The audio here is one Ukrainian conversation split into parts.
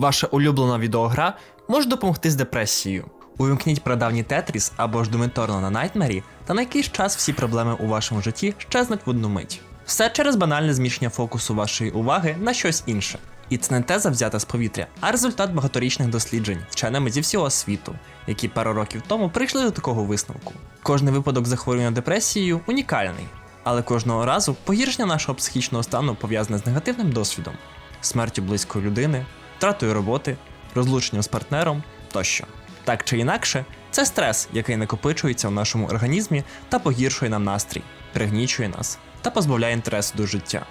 Ваша улюблена відеогра може допомогти з депресією. Увімкніть прадавній Тетріс або ж Доменторно на Найтмері, та на якийсь час всі проблеми у вашому житті щезнуть в одну мить. Все через банальне зміщення фокусу вашої уваги на щось інше. І це не теза взята з повітря, а результат багаторічних досліджень вченими зі всього світу, які пару років тому прийшли до такого висновку. Кожний випадок захворювання депресією унікальний, але кожного разу погіршення нашого психічного стану пов'язане з негативним досвідом, смертю близької людини, втратою роботи, розлученням з партнером тощо. Так чи інакше, це стрес, який накопичується в нашому організмі та погіршує нам настрій, пригнічує нас та позбавляє інтересу до життя.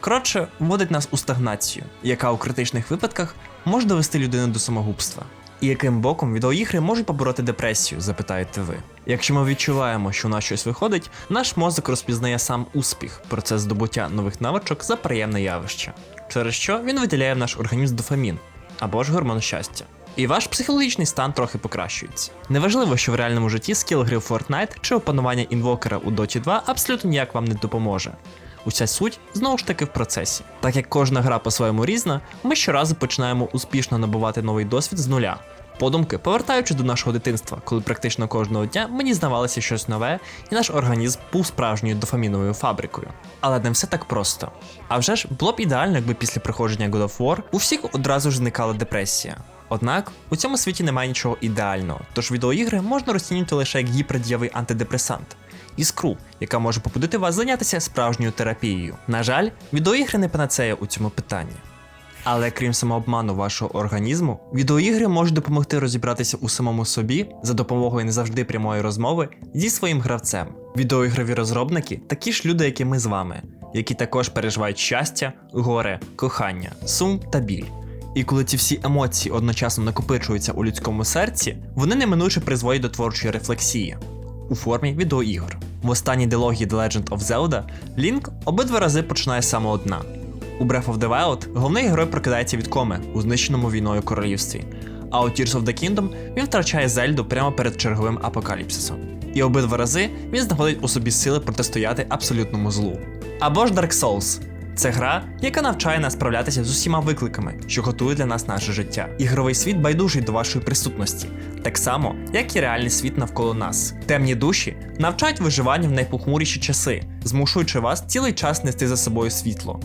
Коротше, вводить нас у стагнацію, яка у критичних випадках може довести людину до самогубства. І яким боком відеоігри можуть побороти депресію, запитаєте ви. Якщо ми відчуваємо, що у нас щось виходить, наш мозок розпізнає сам успіх, процес здобуття нових навичок за приємне явище, через що він виділяє в наш організм дофамін або ж гормон щастя. І ваш психологічний стан трохи покращується. Неважливо, що в реальному житті скіл гри в Fortnite чи опанування інвокера у Dota 2 абсолютно ніяк вам не допоможе. Уся суть знову ж таки в процесі. Так як кожна гра по-своєму різна, ми щоразу починаємо успішно набувати новий досвід з нуля. Подумки, повертаючись до нашого дитинства, коли практично кожного дня мені здавалося щось нове, і наш організм був справжньою дофаміновою фабрикою. Але не все так просто. А вже ж було б ідеально, якби після проходження God of War у всіх одразу ж зникала депресія. Однак у цьому світі немає нічого ідеального, тож відеоігри можна розцінювати лише як гіпердієвий антидепресант. Іскру, яка може побудити вас зайнятися справжньою терапією. На жаль, відеоігри не панацея у цьому питанні. Але крім самообману вашого організму, відеоігри можуть допомогти розібратися у самому собі за допомогою не завжди прямої розмови зі своїм гравцем. Відеоігрові розробники такі ж люди, як і ми з вами, які також переживають щастя, горе, кохання, сум та біль. І коли ці всі емоції одночасно накопичуються у людському серці, вони неминуче призводять до творчої рефлексії у формі відеоігр. В останній дилогії The Legend of Zelda Лінк обидва рази починає саме одна. У Breath of the Wild головний герой прокидається від коми у знищеному війною королівстві, а у Tears of the Kingdom він втрачає Зельду прямо перед черговим апокаліпсисом. І обидва рази він знаходить у собі сили протистояти абсолютному злу. Або ж Dark Souls. Це гра, яка навчає нас справлятися з усіма викликами, що готує для нас наше життя. Ігровий світ байдужий до вашої присутності, так само, як і реальний світ навколо нас. Темні душі навчають виживанню в найпохмуріші часи, змушуючи вас цілий час нести за собою світло.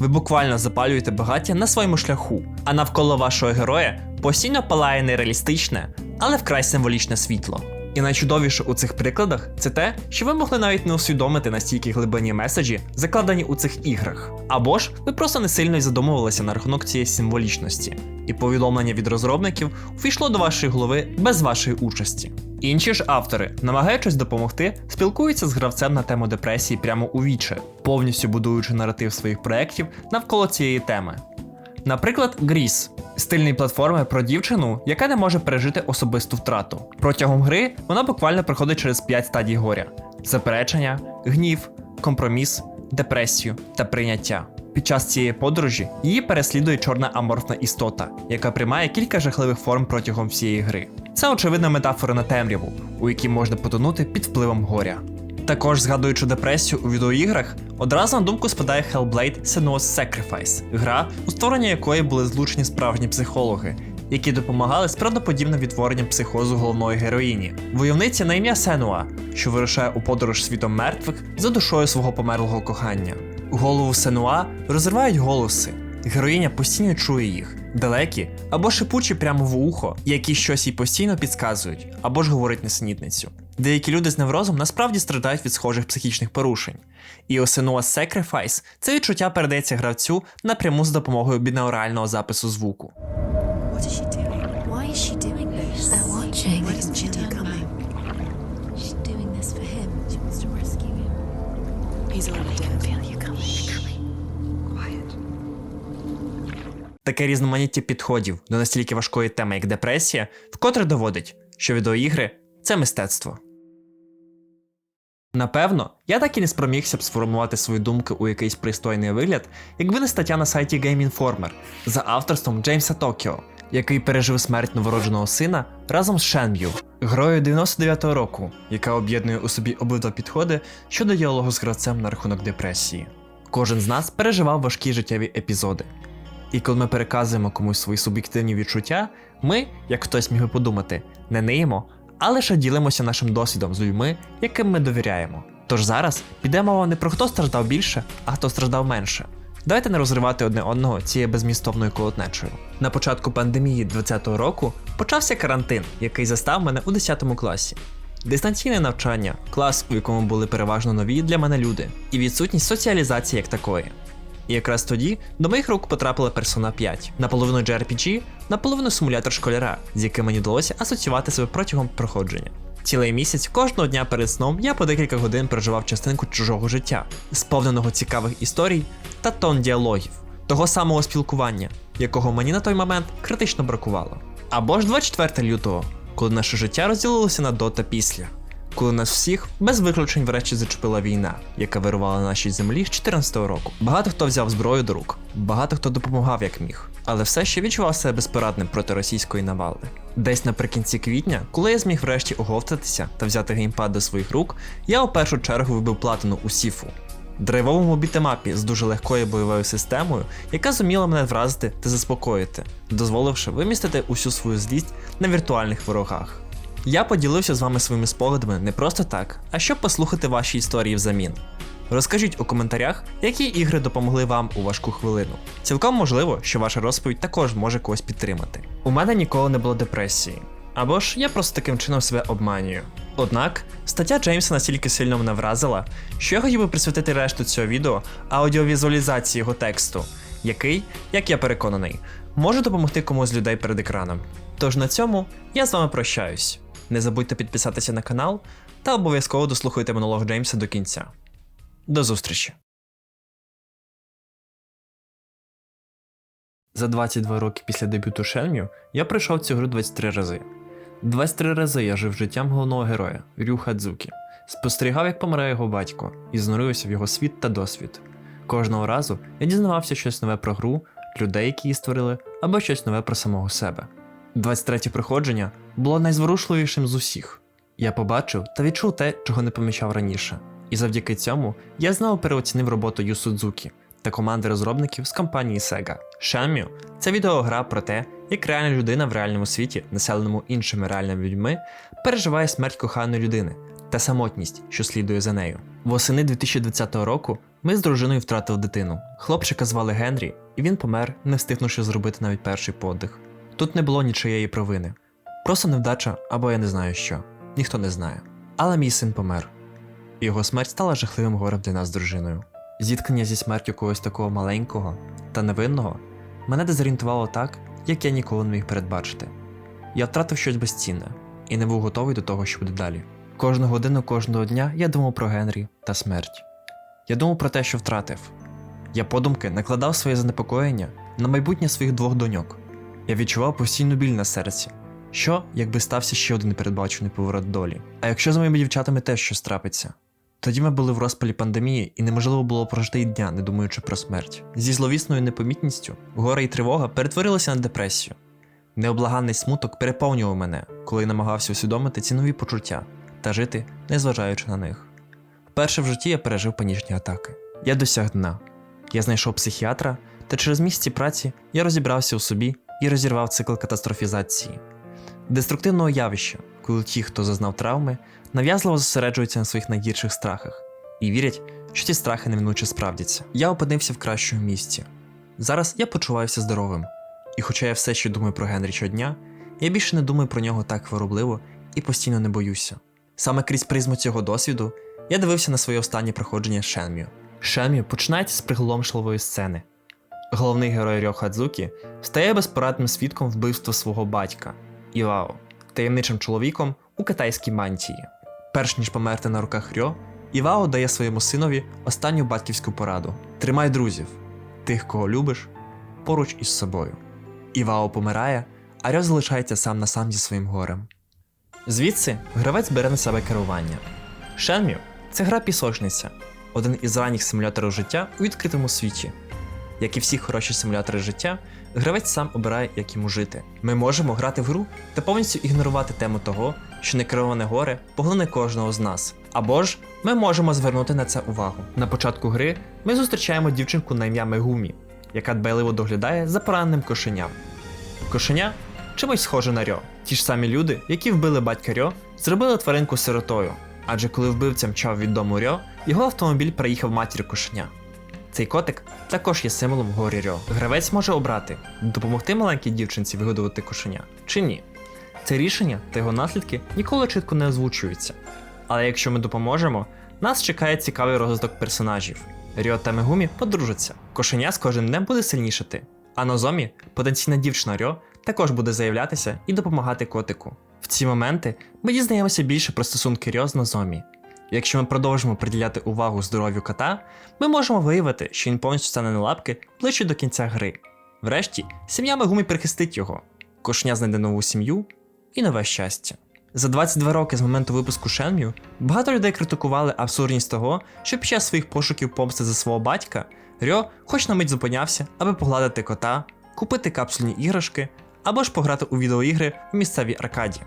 Ви буквально запалюєте багаття на своєму шляху, а навколо вашого героя постійно палає нереалістичне, але вкрай символічне світло. І найчудовіше у цих прикладах це те, що ви могли навіть не усвідомити настільки глибинні меседжі, закладені у цих іграх. Або ж ви просто не сильно й задумувалися на рахунок цієї символічності, і повідомлення від розробників увійшло до вашої голови без вашої участі. Інші ж автори, намагаючись допомогти, спілкуються з гравцем на тему депресії прямо у віче, повністю будуючи наратив своїх проєктів навколо цієї теми. Наприклад, Гріс стильний платформи про дівчину, яка не може пережити особисту втрату. Протягом гри вона буквально проходить через 5 стадій горя: заперечення, гнів, компроміс, депресію та прийняття. Під час цієї подорожі її переслідує чорна аморфна істота, яка приймає кілька жахливих форм протягом всієї гри. Це очевидна метафора на темряву, у якій можна потонути під впливом горя. Також згадуючи депресію у відеоіграх, одразу на думку спадає Hellblade Senua's Sacrifice, гра, у створенні якої були злучені справжні психологи, які допомагали з правдоподібним відтворенням психозу головної героїні, войовниця на ім'я Сенуа, що вирушає у подорож світом мертвих за душою свого померлого кохання. Голову Сенуа розривають голоси. Героїня постійно чує їх, далекі або шипучі прямо в ухо, які щось їй постійно підказують, або ж говорить несенітницю. Деякі люди з неврозом насправді страдають від схожих психічних порушень. І у Senua's Sacrifice це відчуття передається гравцю напряму з допомогою бінаурального запису звуку. What is Таке різноманіття підходів до настільки важкої теми, як депресія, вкотре доводить, що відеоігри це мистецтво. Напевно, я так і не спромігся б сформувати свої думки у якийсь пристойний вигляд, якби не стаття на сайті Game Informer за авторством Джеймса Токіо, який пережив смерть новородженого сина разом з Шенб'ю, грою 99-го року, яка об'єднує у собі обидва підходи щодо діалогу з гравцем на рахунок депресії. Кожен з нас переживав важкі життєві епізоди. І коли ми переказуємо комусь свої суб'єктивні відчуття, ми, як хтось міг би подумати, не ниємо, а лише ділимося нашим досвідом з людьми, яким ми довіряємо. Тож зараз піде мова не про хто страждав більше, а хто страждав менше. Давайте не розривати одне одного цією безмістовною колотнечою. На початку пандемії 2020 року почався карантин, який застав мене у 10 класі. Дистанційне навчання, клас, у якому були переважно нові для мене люди, і відсутність соціалізації як такої. І якраз тоді до моїх рук потрапила Persona 5, наполовину JRPG, наполовину симулятор школяра, з яким мені вдалося асоціювати себе протягом проходження. Цілий місяць кожного дня перед сном я по декілька годин проживав частинку чужого життя, сповненого цікавих історій та тон діалогів, того самого спілкування, якого мені на той момент критично бракувало. Або ж 24 лютого, коли наше життя розділилося на до та після, коли нас всіх без виключень врешті зачепила війна, яка вирувала на нашій землі з 2014 року. Багато хто взяв зброю до рук, багато хто допомагав як міг, але все ще відчував себе безпорадним проти російської навали. Десь наприкінці квітня, коли я зміг врешті оговтатися та взяти геймпад до своїх рук, я у першу чергу вибив платину у Сіфу. Драйвовому бітемапі з дуже легкою бойовою системою, яка зуміла мене вразити та заспокоїти, дозволивши вимістити усю свою злість на віртуальних ворогах. Я поділився з вами своїми спогадами не просто так, а щоб послухати ваші історії взамін. Розкажіть у коментарях, які ігри допомогли вам у важку хвилину. Цілком можливо, що ваша розповідь також може когось підтримати. У мене ніколи не було депресії. Або ж я просто таким чином себе обманюю. Однак, стаття Джеймса настільки сильно мене вразила, що я хотів би присвятити решту цього відео аудіовізуалізації його тексту, який, як я переконаний, може допомогти комусь з людей перед екраном. Тож на цьому я з вами прощаюсь. Не забудьте підписатися на канал та обов'язково дослухайте монолог Джеймса до кінця. До зустрічі! За 22 роки після дебюту Шельмів я пройшов цю гру 23 рази. 23 рази я жив життям головного героя Рю Хадзукі, спостерігав, як помирає його батько, і занурився в його світ та досвід. Кожного разу я дізнавався щось нове про гру, людей, які її створили, або щось нове про самого себе. 23 проходження було найзворушливішим з усіх. Я побачив та відчув те, чого не помічав раніше. І завдяки цьому я знову переоцінив роботу Ю Судзукі та команди розробників з компанії Sega. Shenmue – це відеогра про те, як реальна людина в реальному світі, населеному іншими реальними людьми, переживає смерть коханої людини та самотність, що слідує за нею. Восени 2020 року ми з дружиною втратили дитину. Хлопчика звали Генрі, і він помер, не встигнувши зробити навіть перший подих. Тут не було нічиєї провини. Просто невдача або я не знаю що. Ніхто не знає. Але мій син помер. Його смерть стала жахливим горем для нас з дружиною. Зіткнення зі смертю когось такого маленького та невинного мене дезорієнтувало так, як я ніколи не міг передбачити. Я втратив щось безцінне і не був готовий до того, що буде далі. Кожну годину кожного дня я думав про Генрі та смерть. Я думав про те, що втратив. Я подумки накладав своє занепокоєння на майбутнє своїх двох доньок. Я відчував постійну біль на серці. Що, якби стався ще один непередбачений поворот долі? А якщо з моїми дівчатами теж щось трапиться? Тоді ми були в розпалі пандемії, і неможливо було прожити й дня, не думаючи про смерть. Зі зловісною непомітністю горе і тривога перетворилися на депресію. Необлаганний смуток переповнював мене, коли я намагався усвідомити ці нові почуття та жити, незважаючи на них. Вперше в житті я пережив панічні атаки. Я досяг дна. Я знайшов психіатра, та через місяці праці я розібрався у собі і розірвав цикл катастрофізації, деструктивного явища, коли ті, хто зазнав травми, нав'язливо зосереджуються на своїх найгірших страхах і вірять, що ці страхи неминуче справдяться. Я опинився в кращому місці. Зараз я почуваюся здоровим, і хоча я все ще думаю про Генрі щодня, я більше не думаю про нього так хворобливо і постійно не боюся. Саме крізь призму цього досвіду я дивився на своє останнє проходження Шенмю. Шенмю починається з приголомшливої сцени. Головний герой Рьо Хадзукі стає безпорадним свідком вбивства свого батька Івао, таємничим чоловіком у китайській мантії. Перш ніж померти на руках Рьо, Івао дає своєму синові останню батьківську пораду: тримай друзів, тих, кого любиш, поруч із собою. Івао помирає, а Рьо залишається сам на сам зі своїм горем. Звідси гравець бере на себе керування. Шенмю це гра пісочниця, один із ранніх симуляторів життя у відкритому світі. Як і всі хороші симулятори життя, гравець сам обирає, як йому жити. Ми можемо грати в гру та повністю ігнорувати тему того, що некероване горе поглине кожного з нас. Або ж ми можемо звернути на це увагу. На початку гри ми зустрічаємо дівчинку на ім'я Мегумі, яка дбайливо доглядає за пораненим кошеням. Кошеня чимось схоже на Рьо. Ті ж самі люди, які вбили батька Рьо, зробили тваринку сиротою. Адже коли вбивця мчав від дому Рьо, його автомобіль приїхав матір кошеня. Цей котик також є символом горі Рьо. Гравець може обрати допомогти маленькій дівчинці вигодувати кошеня чи ні. Це рішення та його наслідки ніколи чітко не озвучуються. Але якщо ми допоможемо, нас чекає цікавий розвиток персонажів. Ріо та Мегумі подружаться. Кошеня з кожним днем буде сильнішати. А Нозомі, потенційна дівчина Ріо, також буде заявлятися і допомагати котику. В ці моменти ми дізнаємося більше про стосунки Ріо з Нозомі. Якщо ми продовжимо приділяти увагу здоров'ю кота, ми можемо виявити, що він повністю стане на лапки ближче до кінця гри. Врешті, сім'я Мегумі прихистить його. Кошеня знайде нову сім'ю і нове щастя. За 22 роки з моменту випуску Шенмю багато людей критикували абсурдність того, що під час своїх пошуків помсти за свого батька Рьо хоч на мить зупинявся, аби погладити кота, купити капсульні іграшки або ж пограти у відеоігри в місцевій аркаді.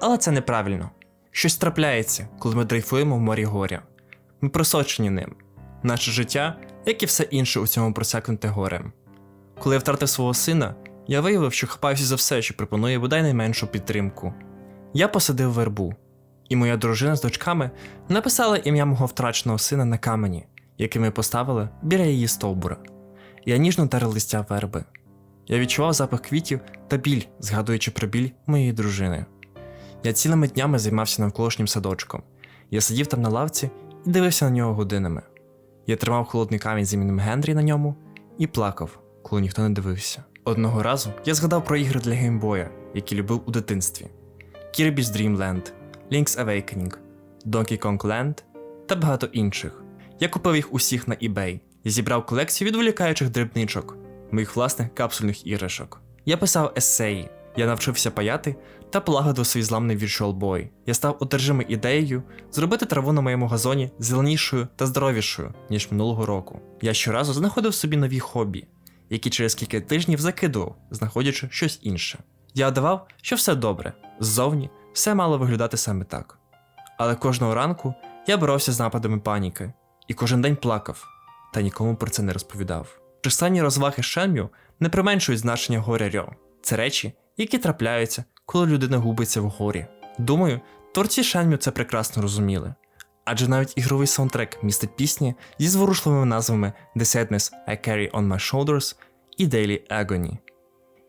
Але це неправильно. Щось трапляється, коли ми дрейфуємо в морі горя. Ми просочені ним. Наше життя, як і все інше у цьому просякнуте горем. Коли я втратив свого сина, я виявив, що хапаюся за все, що пропонує бодай найменшу підтримку. Я посадив вербу, і моя дружина з дочками написала ім'я мого втраченого сина на камені, який ми поставили біля її стовбура. Я ніжно дарив листя верби. Я відчував запах квітів та біль, згадуючи про біль моєї дружини. Я цілими днями займався навколишнім садочком. Я сидів там на лавці і дивився на нього годинами. Я тримав холодний камінь з іменем Генрі на ньому і плакав, коли ніхто не дивився. Одного разу я згадав про ігри для геймбоя, які любив у дитинстві. Kirby's Dream Land, Link's Awakening, Donkey Kong Land та багато інших. Я купив їх усіх на eBay. Я зібрав колекцію відволікаючих дрібничок, моїх власних капсульних іграшок. Я писав есеї, я навчився паяти та полагодив свій зламний Virtual Boy. Я став одержимий ідеєю зробити траву на моєму газоні зеленішою та здоровішою, ніж минулого року. Я щоразу знаходив собі нові хобі, які через кілька тижнів закидував, знаходячи щось інше. Я давав, що все добре, ззовні все мало виглядати саме так. Але кожного ранку я боровся з нападами паніки і кожен день плакав, та нікому про це не розповідав. Численні розваги Шенмю не применшують значення горя Рьо. Це речі, які трапляються, коли людина губиться в горі. Думаю, творці Шенмю це прекрасно розуміли. Адже навіть ігровий саундтрек містить пісні зі зворушливими назвами The Sadness I Carry On My Shoulders і Daily Agony.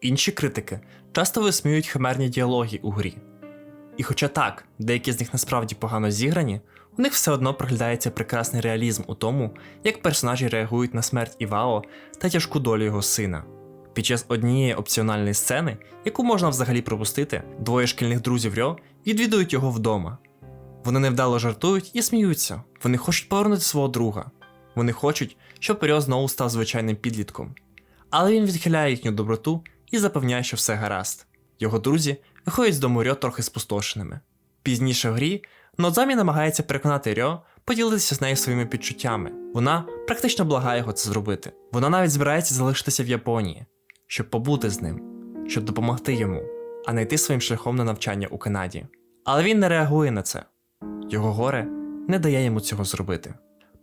Інші критики часто висміюють химерні діалоги у грі. І хоча так, деякі з них насправді погано зіграні, у них все одно проглядається прекрасний реалізм у тому, як персонажі реагують на смерть Івао та тяжку долю його сина. Під час однієї опціональної сцени, яку можна взагалі пропустити, двоє шкільних друзів Рьо відвідують його вдома. Вони невдало жартують і сміються. Вони хочуть повернути свого друга. Вони хочуть, щоб Рьо знову став звичайним підлітком. Але він відхиляє їхню доброту і запевняє, що все гаразд. Його друзі виходять з дому Рьо трохи спустошеними. Пізніше в грі Нодзамі намагається переконати Рьо поділитися з нею своїми підчуттями. Вона практично благає його це зробити. Вона навіть збирається залишитися в Японії, щоб побути з ним, щоб допомогти йому, а не йти своїм шляхом на навчання у Канаді. Але він не реагує на це. Його горе не дає йому цього зробити.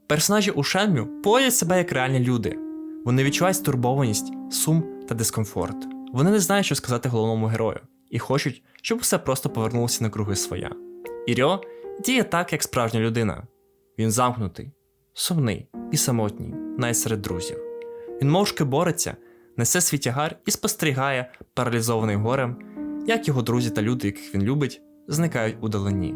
Персонажі у Шенмю поводять себе як реальні люди. Вони відчувають стурбованість, сум та дискомфорт. Вони не знають, що сказати головному герою, і хочуть, щоб все просто повернулося на круги своя. І Рьо діє так, як справжня людина. Він замкнутий, сумний і самотній, навіть серед друзів. Він мовчки бореться, несе свій тягар і спостерігає, паралізований горем, як його друзі та люди, яких він любить, зникають у далині.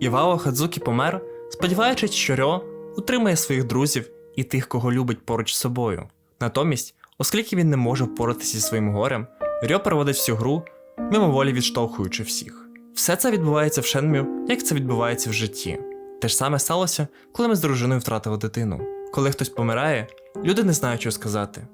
Івао Хадзукі помер, сподіваючись, що Рьо утримає своїх друзів і тих, кого любить поруч з собою. Натомість, оскільки він не може впоратися зі своїм горем, Рьо проводить всю гру, мимоволі відштовхуючи всіх. Все це відбувається в Шенмю, як це відбувається в житті. Те ж саме сталося, коли ми з дружиною втратили дитину. Коли хтось помирає, люди не знають, що сказати.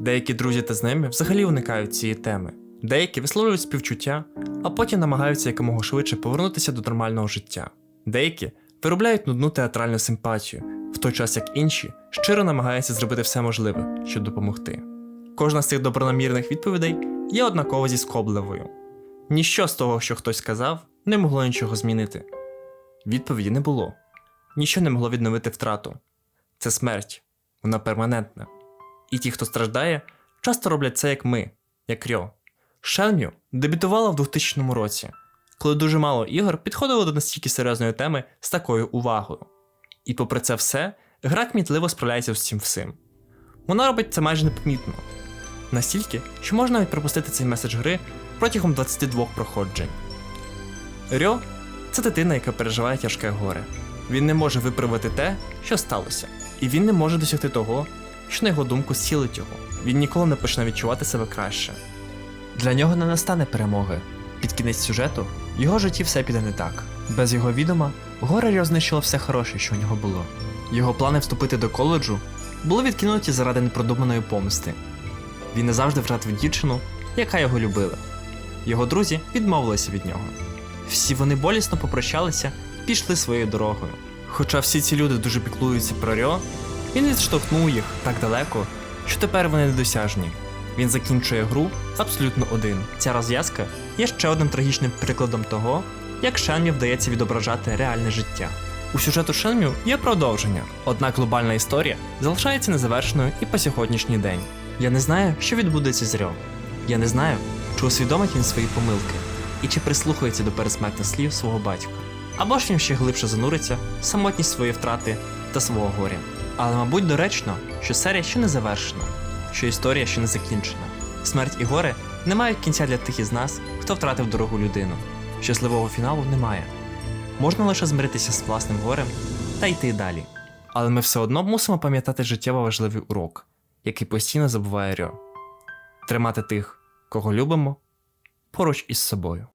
Деякі друзі та знайомі взагалі уникають цієї теми. Деякі висловлюють співчуття, а потім намагаються якомога швидше повернутися до нормального життя. Деякі виробляють нудну театральну симпатію, в той час як інші щиро намагаються зробити все можливе, щоб допомогти. Кожна з цих добронамірних відповідей є однаково зіскобливою. Ніщо з того, що хтось сказав, не могло нічого змінити. Відповіді не було. Ніщо не могло відновити втрату. Це смерть, вона перманентна. І ті, хто страждає, часто роблять це як ми, як Рьо. Шенмю дебютувала в 2000 році, коли дуже мало ігор підходило до настільки серйозної теми з такою увагою. І попри це все, гра кмітливо справляється з цим всім. Вона робить це майже непомітно. Настільки, що можна навіть пропустити цей меседж гри протягом 22 проходжень. Рьо це дитина, яка переживає тяжке горе. Він не може виправити те, що сталося, і він не може досягти того, що на його думку зцілить його. Він ніколи не почне відчувати себе краще. Для нього не настане перемоги. Під кінець сюжету його житті все піде не так. Без його відома, горе Рьо знищило все хороше, що у нього було. Його плани вступити до коледжу були відкинуті заради непродуманої помсти. Він не завжди втратив дівчину, яка його любила. Його друзі відмовилися від нього. Всі вони болісно попрощалися і пішли своєю дорогою. Хоча всі ці люди дуже піклуються про Рьо, він відштовхнув їх так далеко, що тепер вони недосяжні. Він закінчує гру абсолютно один. Ця розв'язка є ще одним трагічним прикладом того, як Шенмю вдається відображати реальне життя. У сюжету Шенмю є продовження, однак глобальна історія залишається незавершеною і по сьогоднішній день. Я не знаю, що відбудеться з Рьо. Я не знаю, чи усвідомить він свої помилки, і чи прислухається до пересмертних слів свого батька. Або ж він ще глибше зануриться в самотність своєї втрати та свого горя. Але, мабуть, доречно, що серія ще не завершена, що історія ще не закінчена. Смерть і горе не мають кінця для тих із нас, хто втратив дорогу людину. Щасливого фіналу немає. Можна лише змиритися з власним горем та йти далі. Але ми все одно мусимо пам'ятати життєво важливий урок, який постійно забуває Рьо. Тримати тих, кого любимо, поруч із собою.